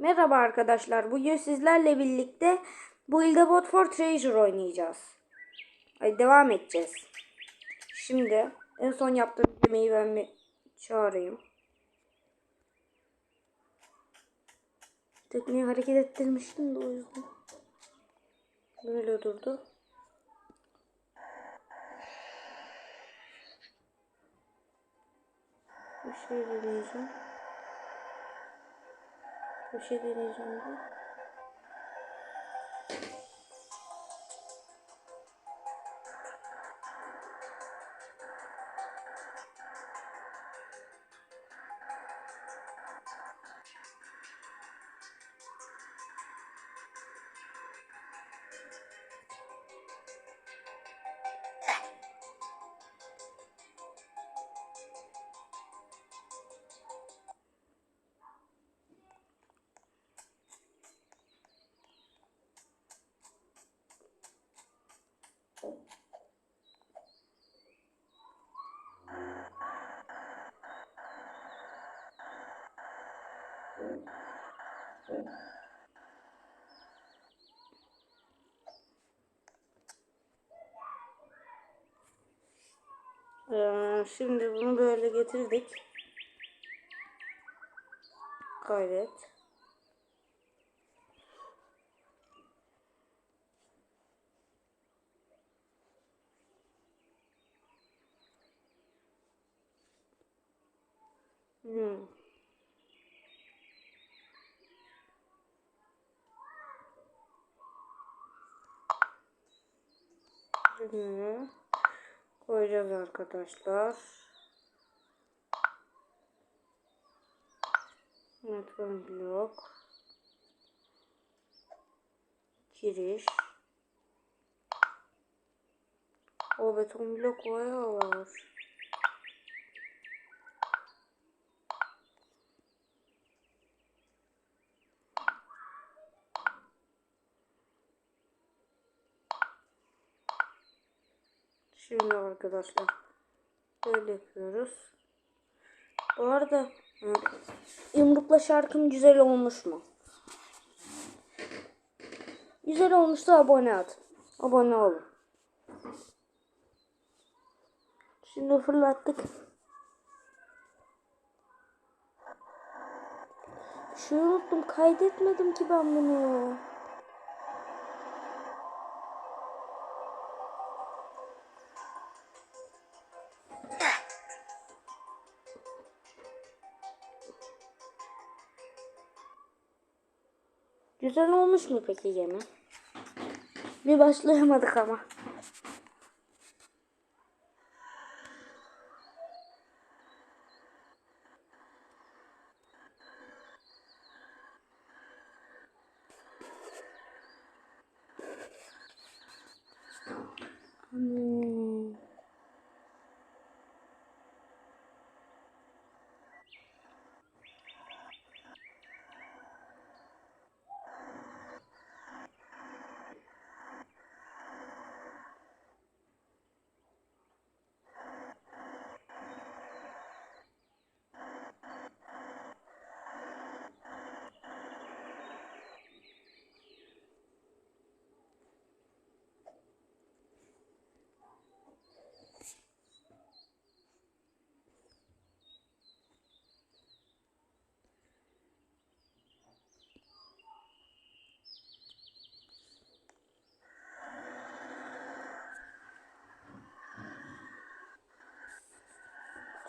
Merhaba arkadaşlar. Bugün sizlerle birlikte Build-A-Bot for Treasure oynayacağız. Ay, devam edeceğiz. Şimdi en son yaptığım yemeği ben bir çağırayım. Tekneyi hareket ettirmiştim de o yüzden. Böyle durdu. Bir şey deneyeceğim. Bir şey deneyeceğim Ee, şimdi bunu böyle getirdik. Kaydet. Hmm. Şimdi koyacağız arkadaşlar. Network blok. Giriş. O beton blok var. Şimdi arkadaşlar böyle yapıyoruz. Bu arada yumrukla şarkım güzel olmuş mu? Güzel olmuşsa abone at. Abone olun. Şimdi fırlattık. Şey unuttum. Kaydetmedim ki ben bunu. Güzel olmuş mu peki yemek? Bir başlayamadık ama.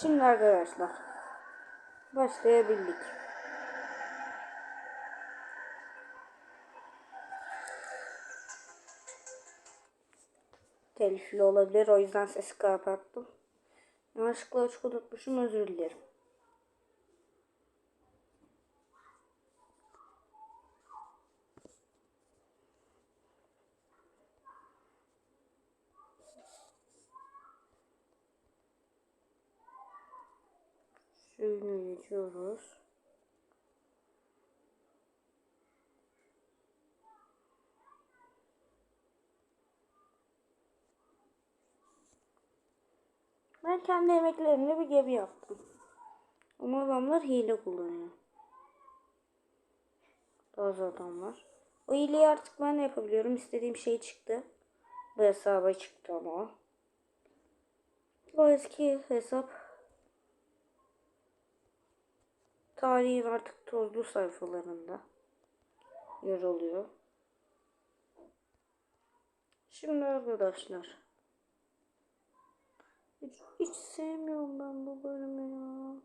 Şimdi arkadaşlar başlayabildik. Telifli olabilir o yüzden sesi kapattım. Yanlışlıkla açık unutmuşum özür dilerim. Suyunu geçiyoruz. Ben kendi emeklerimle bir gemi yaptım. Ama adamlar hile kullanıyor. fazla adam var. O hileyi artık ben de yapabiliyorum. İstediğim şey çıktı. Bu hesaba çıktı ama. O eski hesap tarihin artık tozlu sayfalarında yer alıyor. Şimdi arkadaşlar hiç, hiç sevmiyorum ben bu bölümü ya.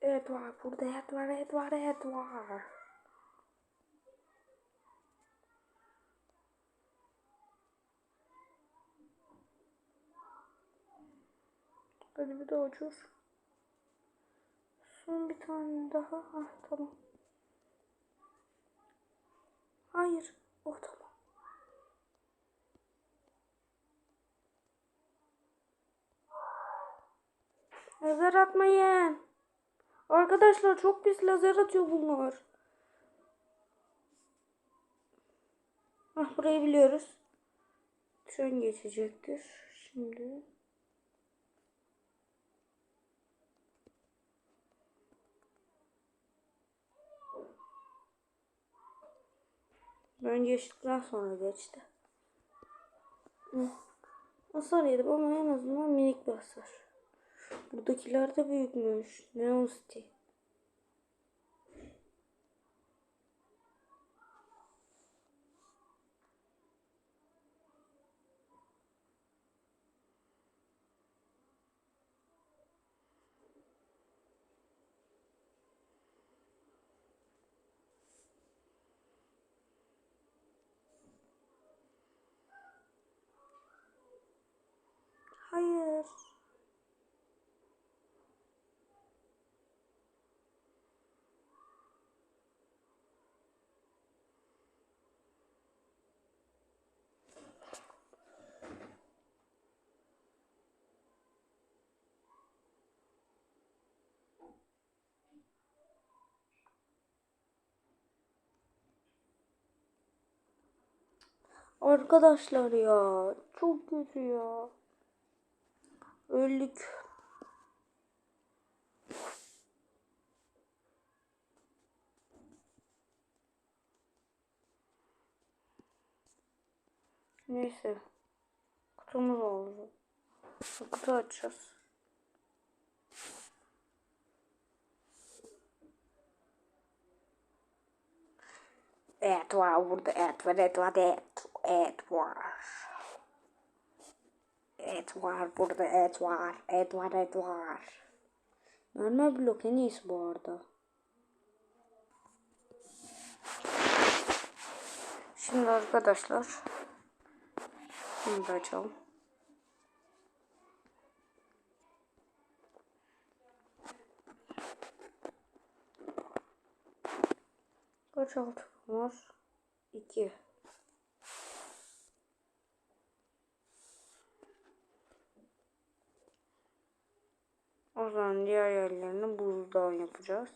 Et var burada et var et var et var. Bir daha uçur. Son bir tane daha. Ah tamam. Hayır. Oh tamam. Lazer atmayın. Arkadaşlar çok pis lazer atıyor bunlar. Ah burayı biliyoruz. Tren geçecektir. Şimdi. Ben geçtikten sonra geçti. Hasar yedim ama en azından minik bir hasar. Buradakiler de büyükmüş. Neon City. Hayır. Arkadaşlar ya çok kötü ya. Öldük. Neyse. Kutumuz oldu. Kutu açacağız. Et var burada et var et var et, Et var burada var et var. Normal blok en iyisi bu arada. Şimdi arkadaşlar bunu da açalım. Kaç altın var? 2. Zaman diğer yerlerini buzdan yapacağız.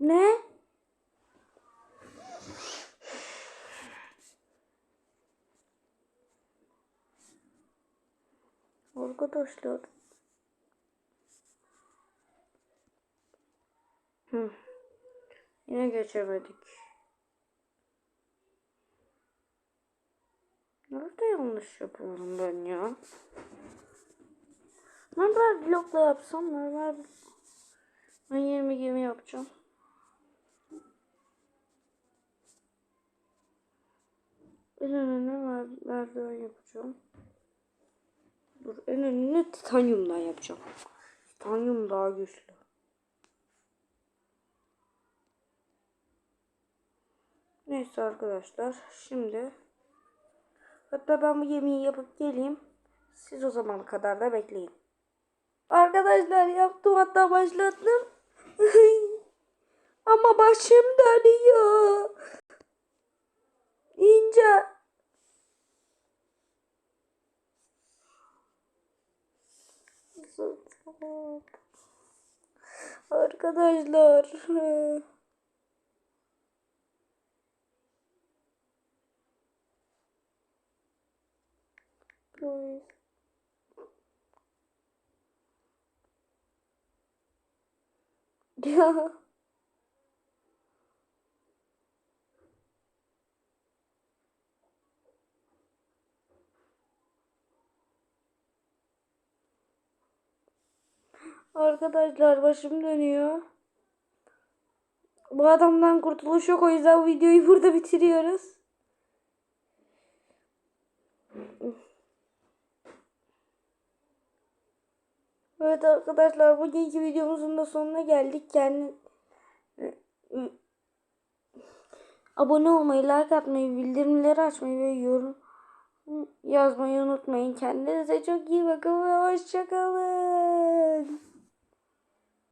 Ne? Arkadaşlar Hı. Yine geçemedik. Nerede yanlış yapıyorum ben ya? Normal blokla yapsam normal ben 20 gemi yapacağım. En önüne mer- merdiven yapacağım. Dur en önüne titanyumdan yapacağım. Titanyum daha güçlü. Neyse arkadaşlar şimdi hatta ben bu yemeği yapıp geleyim. Siz o zaman kadar da bekleyin. Arkadaşlar yaptım hatta başlattım. Ama başım dönüyor. İnce. Arkadaşlar. Please. Ya. Arkadaşlar başım dönüyor. Bu adamdan kurtuluş yok o yüzden bu videoyu burada bitiriyoruz. Evet arkadaşlar bugünkü videomuzun da sonuna geldik. Kendi abone olmayı, like atmayı, bildirimleri açmayı ve yorum yazmayı unutmayın. Kendinize çok iyi bakın ve hoşçakalın.